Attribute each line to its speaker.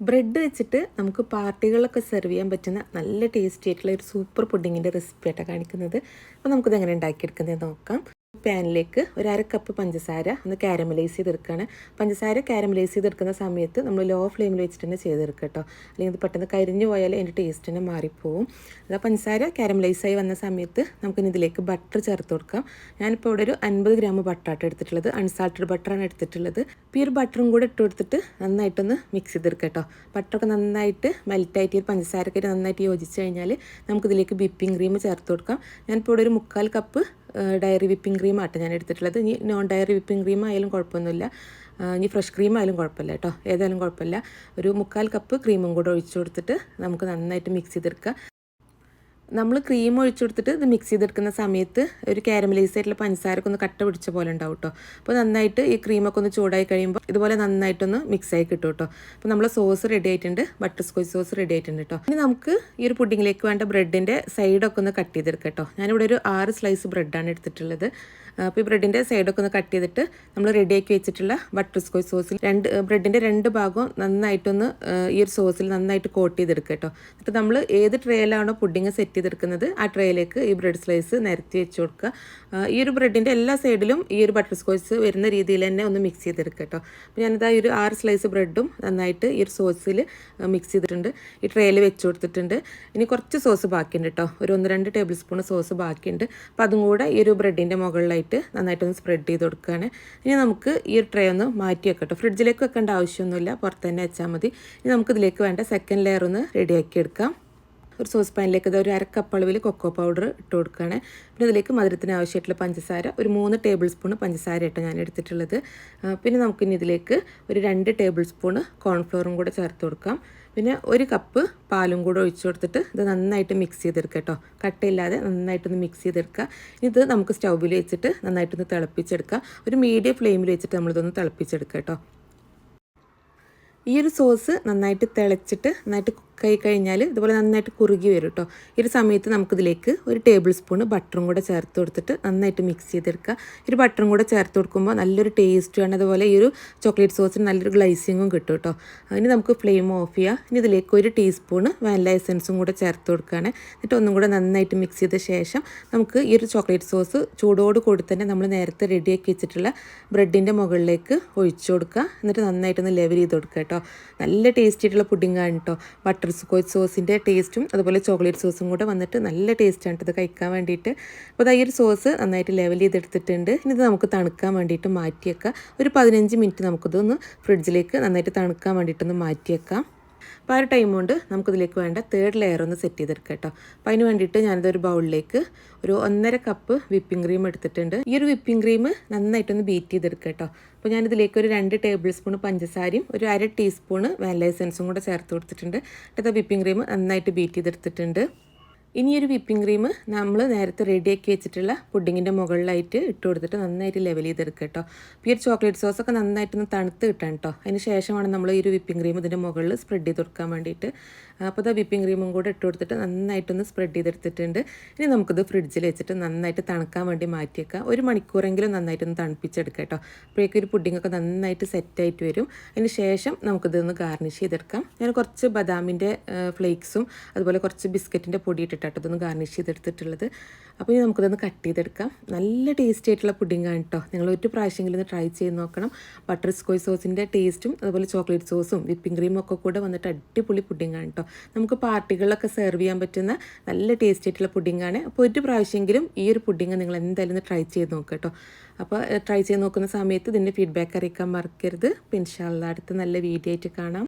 Speaker 1: Bread വെച്ചിട്ട് നമുക്ക് പാർട്ടികളിലൊക്കെ serve ചെയ്യാൻ പറ്റുന്ന നല്ല ടേസ്റ്റി ആയിട്ടുള്ള ഒരു സൂപ്പർ പുഡിങ്ങിന്റെ റെസിപ്പി ആയിട്ടാണ് കാണിക്കുന്നത്. അപ്പോൾ നമുക്കിത് എങ്ങനെ ഉണ്ടാക്കിയെടുക്കുന്നത് നോക്കാം. പാനിലേക്ക് ഒരു അര കപ്പ് പഞ്ചസാര ഒന്ന് കാരമലൈസ് ചെയ്തെടുക്കുകയാണ്. പഞ്ചസാര കാരമലൈസ് ചെയ്തെടുക്കുന്ന സമയത്ത് നമ്മൾ ലോ ഫ്ലെയിമിൽ വെച്ചിട്ട് തന്നെ ചെയ്തെടുക്കുക കേട്ടോ. അല്ലെങ്കിൽ പെട്ടെന്ന് കരിഞ്ഞു പോയാൽ അതിന്റെ ടേസ്റ്റ് തന്നെ മാറിപ്പോവും. അതാ പഞ്ചസാര കാരമലൈസ് ആയി വന്ന സമയത്ത് നമുക്കിനി ഇതിലേക്ക് ബട്ടർ ചേർത്ത് കൊടുക്കാം. ഞാനിപ്പോൾ ഇവിടെ ഒരു അൻപത് ഗ്രാം ബട്ടറാട്ട് എടുത്തിട്ടുള്ളത്. അൺസാൾട്ടഡ് ബട്ടറാണ് എടുത്തിട്ടുള്ളത്. ഇപ്പോൾ ഈ ഒരു ബട്ടറും കൂടെ ഇട്ട് കൊടുത്തിട്ട് നന്നായിട്ടൊന്ന് മിക്സ് ചെയ്തെടുക്കുക കേട്ടോ. ബട്ടറൊക്കെ നന്നായിട്ട് മെൽറ്റായിട്ട് ഈ പഞ്ചസാരയൊക്കെ നന്നായിട്ട് യോജിച്ച് കഴിഞ്ഞാൽ നമുക്കിതിലേക്ക് വിപ്പിംഗ് ക്രീം ചേർത്ത് കൊടുക്കാം. ഞാനിപ്പോൾ ഇവിടെ ഒരു മുക്കാൽ കപ്പ് ഡയറി വിപ്പിംഗ് ക്രീം ആട്ടെ ഞാൻ എടുത്തിട്ടുള്ളത് ഇനി നോൺ ഡയറി വിപ്പിംഗ് ക്രീം ആയാലും കുഴപ്പമൊന്നുമില്ല. ഇനി ഫ്രഷ് ക്രീം ആയാലും കുഴപ്പമില്ല കേട്ടോ. ഏതായാലും കുഴപ്പമില്ല. ഒരു മുക്കാൽ കപ്പ് ക്രീമും കൂടെ ഒഴിച്ചു കൊടുത്തിട്ട് നമുക്ക് നന്നായിട്ട് മിക്സ് ചെയ്തെടുക്കുക. നമ്മൾ ക്രീം ഒഴിച്ചു കൊടുത്തിട്ട് ഇത് മിക്സ് ചെയ്തെടുക്കുന്ന സമയത്ത് ഒരു കാരമലൈസ് ആയിട്ടുള്ള പഞ്ചസാരക്ക് ഒന്ന് കട്ട പിടിച്ച പോലെ ഉണ്ടാവും കേട്ടോ അപ്പോൾ നന്നായിട്ട് ഈ ക്രീമൊക്കെ ഒന്ന് ചൂടായി കഴിയുമ്പോൾ ഇതുപോലെ നന്നായിട്ടൊന്ന് മിക്സ് ആയി കിട്ടും കേട്ടോ അപ്പോൾ നമ്മൾ സോസ് റെഡി ആയിട്ടുണ്ട്. ബട്ടർ സ്കോച്ച് സോസ് റെഡി ആയിട്ടുണ്ട് കേട്ടോ ഇനി നമുക്ക് ഈ ഒരു പുഡിങ്ങിലേക്ക് വേണ്ട ബ്രെഡിന്റെ സൈഡൊക്കെ ഒന്ന് കട്ട് ചെയ്തെടുക്കാം കേട്ടോ ഞാനിവിടെ ഒരു ആറ് സ്ലൈസ് ബ്രെഡാണ് എടുത്തിട്ടുള്ളത്. അപ്പോൾ ഈ ബ്രെഡിന്റെ സൈഡൊക്കെ ഒന്ന് കട്ട് ചെയ്തിട്ട് നമ്മൾ റെഡിയാക്കി വെച്ചിട്ടുള്ള ബട്ടർ സ്കോച്ച് സോസിൽ രണ്ട് ബ്രെഡിന്റെ രണ്ട് ഭാഗവും നന്നായിട്ടൊന്ന് ഈ ഒരു സോസിൽ നന്നായിട്ട് കോട്ട് ചെയ്തെടുക്കുക കേട്ടോ എന്നിട്ട് നമ്മൾ ഏത് ട്രേയിലാണോ പുഡിങ് സെറ്റ് ചെയ്തെടുക്കുന്നത് ആ ട്രേയിലേക്ക് ഈ ബ്രെഡ് സ്ലൈസ് നിരത്തി വെച്ച് കൊടുക്കുക. ഈ ഒരു ബ്രെഡിന്റെ എല്ലാ സൈഡിലും ഈ ഒരു ബട്ടർ സ്കോച്ച് വരുന്ന രീതിയിൽ തന്നെ ഒന്ന് മിക്സ് ചെയ്തെടുക്കുക കേട്ടോ അപ്പോൾ ഞാനിതാ ഈ ഒരു ആറ് സ്ലൈസ് ബ്രെഡും നന്നായിട്ട് ഈ ഒരു സോസിൽ മിക്സ് ചെയ്തിട്ടുണ്ട്. ഈ ട്രേയിൽ വെച്ച് കൊടുത്തിട്ടുണ്ട്. ഇനി കുറച്ച് സോസ് ബാക്കിയുണ്ട് കേട്ടോ ഒരു ഒന്ന് രണ്ട് ടേബിൾ സ്പൂൺ സോസ് ബാക്കിയുണ്ട്. അപ്പോൾ അതും കൂടെ ഈ ഒരു ബ്രെഡിന്റെ മുകളിലായിട്ട് നന്നായിട്ടൊന്ന് സ്പ്രെഡ് ചെയ്ത് കൊടുക്കുകയാണ്. ഇനി നമുക്ക് ഈ ട്രേ ഒന്ന് മാറ്റി വെക്കട്ടോ. ഫ്രിഡ്ജിലേക്ക് വെക്കേണ്ട ആവശ്യമൊന്നുമില്ല. പുറത്ത് തന്നെ വെച്ചാൽ മതി. ഇനി നമുക്ക് ഇതിലേക്ക് വേണ്ട സെക്കൻഡ് ലെയർ ഒന്ന് റെഡിയാക്കി എടുക്കാം. ഒരു സോസ് പാനിലേക്ക് ഇത് ഒരു അരക്കപ്പ് അളവിൽ കൊക്കോ പൗഡർ ഇട്ട് കൊടുക്കുകയാണ്. പിന്നെ അതിലേക്ക് മധുരത്തിന് ആവശ്യമായിട്ടുള്ള പഞ്ചസാര ഒരു മൂന്ന് ടേബിൾ സ്പൂൺ പഞ്ചസാര ഇട്ട് ഞാൻ എടുത്തിട്ടുള്ളത്. പിന്നെ നമുക്കിനി ഇതിലേക്ക് ഒരു രണ്ട് ടേബിൾ സ്പൂണ് കോൺഫ്ലോറും കൂടെ ചേർത്ത് കൊടുക്കാം. പിന്നെ ഒരു കപ്പ് പാലും കൂടെ ഒഴിച്ചു കൊടുത്തിട്ട് ഇത് നന്നായിട്ട് മിക്സ് ചെയ്തെടുക്കുക കേട്ടോ. കട്ടയില്ലാതെ നന്നായിട്ടൊന്ന് മിക്സ് ചെയ്തെടുക്കുക. ഇത് നമുക്ക് സ്റ്റൗവിൽ വെച്ചിട്ട് നന്നായിട്ടൊന്ന് തിളപ്പിച്ചെടുക്കുക. ഒരു മീഡിയം ഫ്ലെയിമിൽ വെച്ചിട്ട് നമ്മളിതൊന്ന് തിളപ്പിച്ചെടുക്കുക കേട്ടോ. ഈ ഒരു സോസ് നന്നായിട്ട് തിളച്ചിട്ട് നന്നായിട്ട് കുക്കായി കഴിഞ്ഞാൽ ഇതുപോലെ നന്നായിട്ട് കുറുകി വരും കേട്ടോ ഈ ഒരു സമയത്ത് നമുക്കിതിലേക്ക് ഒരു ടേബിൾ സ്പൂൺ ബട്ടറും കൂടെ ചേർത്ത് കൊടുത്തിട്ട് നന്നായിട്ട് മിക്സ് ചെയ്തെടുക്കുക. ഒരു ബട്ടറും കൂടെ ചേർത്ത് കൊടുക്കുമ്പോൾ നല്ലൊരു ടേസ്റ്റുമാണ് അതുപോലെ ഈ ഒരു ചോക്ലേറ്റ് സോസിന് നല്ലൊരു ഗ്ലൈസിങ്ങും കിട്ടും കേട്ടോ ഇനി നമുക്ക് ഫ്ലെയിം ഓഫ് ചെയ്യുക ഇനി ഇതിലേക്ക് ഒരു ടീസ്പൂണ് വാനില എസൻസും കൂടെ ചേർത്ത് കൊടുക്കുകയാണ്. എന്നിട്ട് ഒന്നും കൂടെ നന്നായിട്ട് മിക്സ് ചെയ്ത ശേഷം നമുക്ക് ഈ ഒരു ചോക്ലേറ്റ് സോസ് ചൂടോട് കൂടി തന്നെ നമ്മൾ നേരത്തെ റെഡിയാക്കി വെച്ചിട്ടുള്ള ബ്രെഡിന്റെ മുകളിലേക്ക് ഒഴിച്ചു കൊടുക്കുക. എന്നിട്ട് നന്നായിട്ടൊന്ന് ലെവൽ ചെയ്ത് കൊടുക്കുക കേട്ടോ നല്ല ടേസ്റ്റി ആയിട്ടുള്ള പുഡിങ്ങാണ് കേട്ടോ ബട്ടർ സ്കോച്ച് സോസിന്റെ ടേസ്റ്റും അതുപോലെ ചോക്ലേറ്റ് സോസും കൂടെ വന്നിട്ട് നല്ല ടേസ്റ്റാണ് ഇത് കഴിക്കാൻ വേണ്ടിയിട്ട്. അപ്പോൾ ഈ ഒരു സോസ് നന്നായിട്ട് ലെവൽ ചെയ്തെടുത്തിട്ടുണ്ട്. ഇനി ഇത് നമുക്ക് തണുക്കാൻ വേണ്ടിയിട്ട് മാറ്റിയേക്കാം. ഒരു പതിനഞ്ച് മിനിറ്റ് നമുക്കിതൊന്ന് ഫ്രിഡ്ജിലേക്ക് നന്നായിട്ട് തണുക്കാൻ വേണ്ടിയിട്ടൊന്ന് മാറ്റിയേക്കാം. അപ്പോൾ ആ ഒരു ടൈം കൊണ്ട് നമുക്കിതിലേക്ക് വേണ്ട തേർഡ് ലെയർ ഒന്ന് സെറ്റ് ചെയ്തെടുക്കാം കേട്ടോ. അപ്പോൾ അതിന് വേണ്ടിയിട്ട് ഞാനിതൊരു ബൗളിലേക്ക് ഒരു ഒന്നര കപ്പ് വിപ്പിംഗ് ക്രീം എടുത്തിട്ടുണ്ട്. ഈ ഒരു വിപ്പിംഗ് ക്രീം നന്നായിട്ടൊന്ന് ബീറ്റ് ചെയ്തെടുക്കുക കേട്ടോ. അപ്പോൾ ഞാനിതിലേക്ക് ഒരു രണ്ട് ടേബിൾ സ്പൂൺ പഞ്ചസാരയും ഒരു അര ടീസ്പൂണ് വാനില എസൻസും കൂടെ ചേർത്ത് കൊടുത്തിട്ടുണ്ട്. എന്നിട്ട് വിപ്പിംഗ് ക്രീം നന്നായിട്ട് ബീറ്റ് ചെയ്തെടുത്തിട്ടുണ്ട്. ഇനി ഒരു വിപ്പിംഗ് ക്രീം നമ്മൾ നേരത്തെ റെഡിയാക്കി വെച്ചിട്ടുള്ള പുഡിങ്ങിന്റെ മുകളിലായിട്ട് ഇട്ട് കൊടുത്തിട്ട് നന്നായിട്ട് ലെവൽ ചെയ്തെടുക്കുക കേട്ടോ. അപ്പോൾ ഈ ഒരു ചോക്ലേറ്റ് സോസൊക്കെ നന്നായിട്ടൊന്ന് തണുത്ത് കിട്ടാൻ കേട്ടോ. അതിന് ശേഷമാണ് നമ്മൾ ഈ ഒരു വിപ്പിംഗ് ക്രീം ഇതിന്റെ മുകളിൽ സ്പ്രെഡ് ചെയ്ത് കൊടുക്കാൻ വേണ്ടിയിട്ട്. അപ്പോൾ അത് വിപ്പിംഗ് ക്രീമും കൂടെ ഇട്ട് കൊടുത്തിട്ട് നന്നായിട്ടൊന്ന് സ്പ്രെഡ് ചെയ്തെടുത്തിട്ടുണ്ട്. ഇനി നമുക്കിത് ഫ്രിഡ്ജിൽ വെച്ചിട്ട് നന്നായിട്ട് തണുക്കാൻ വേണ്ടി മാറ്റിയേക്കാം. ഒരു മണിക്കൂറെങ്കിലും നന്നായിട്ടൊന്ന് തണുപ്പിച്ചെടുക്കാം കേട്ടോ. അപ്പോഴേക്കും ഒരു പുഡിങ്ങൊക്കെ നന്നായിട്ട് സെറ്റായിട്ട് വരും. അതിന് ശേഷം നമുക്കിതൊന്ന് ഗാർണിഷ് ചെയ്തെടുക്കാം. ഞാൻ കുറച്ച് ബദാമിന്റെ ഫ്ലേക്സും അതുപോലെ കുറച്ച് ബിസ്ക്കറ്റിന്റെ പൊടി ഇട്ടിട്ടാണ് ഇതൊന്ന് ഗാർണിഷ് ചെയ്തെടുത്തിട്ടുള്ളത്. അപ്പോൾ ഇനി നമുക്കിതൊന്ന് കട്ട് ചെയ്തെടുക്കാം. നല്ല ടേസ്റ്റി ആയിട്ടുള്ള പുഡിങ്ങാണ് കേട്ടോ നിങ്ങൾ ഒരു പ്രാവശ്യമെങ്കിലും ഒന്ന് ട്രൈ ചെയ്ത് നോക്കണം. ബട്ടർ സ്കോയ് സോസിന്റെ ടേസ്റ്റും അതുപോലെ ചോക്ലേറ്റ് സോസും വിപ്പിംഗ് ക്രീമും ഒക്കെ കൂടെ വന്നിട്ട് അടിപൊളി പുഡിങ്ങാണ് കേട്ടോ നമുക്ക് പാർട്ടികളിലൊക്കെ സെർവ് ചെയ്യാൻ പറ്റുന്ന നല്ല ടേസ്റ്റി ആയിട്ടുള്ള പുഡിങ്ങാണ് അപ്പോൾ ഒരു പ്രാവശ്യമെങ്കിലും ഈ ഒരു പുഡിങ് നിങ്ങൾ എന്തായാലും ഒന്ന് ട്രൈ ചെയ്ത് നോക്കുക കേട്ടോ അപ്പോൾ ട്രൈ ചെയ്ത് നോക്കുന്ന സമയത്ത് ഇതിന്റെ ഫീഡ്ബാക്ക് അറിയിക്കാൻ മറക്കരുത്. പിന്നെ അടുത്ത് നല്ല വീഡിയോ ആയിട്ട് കാണാം.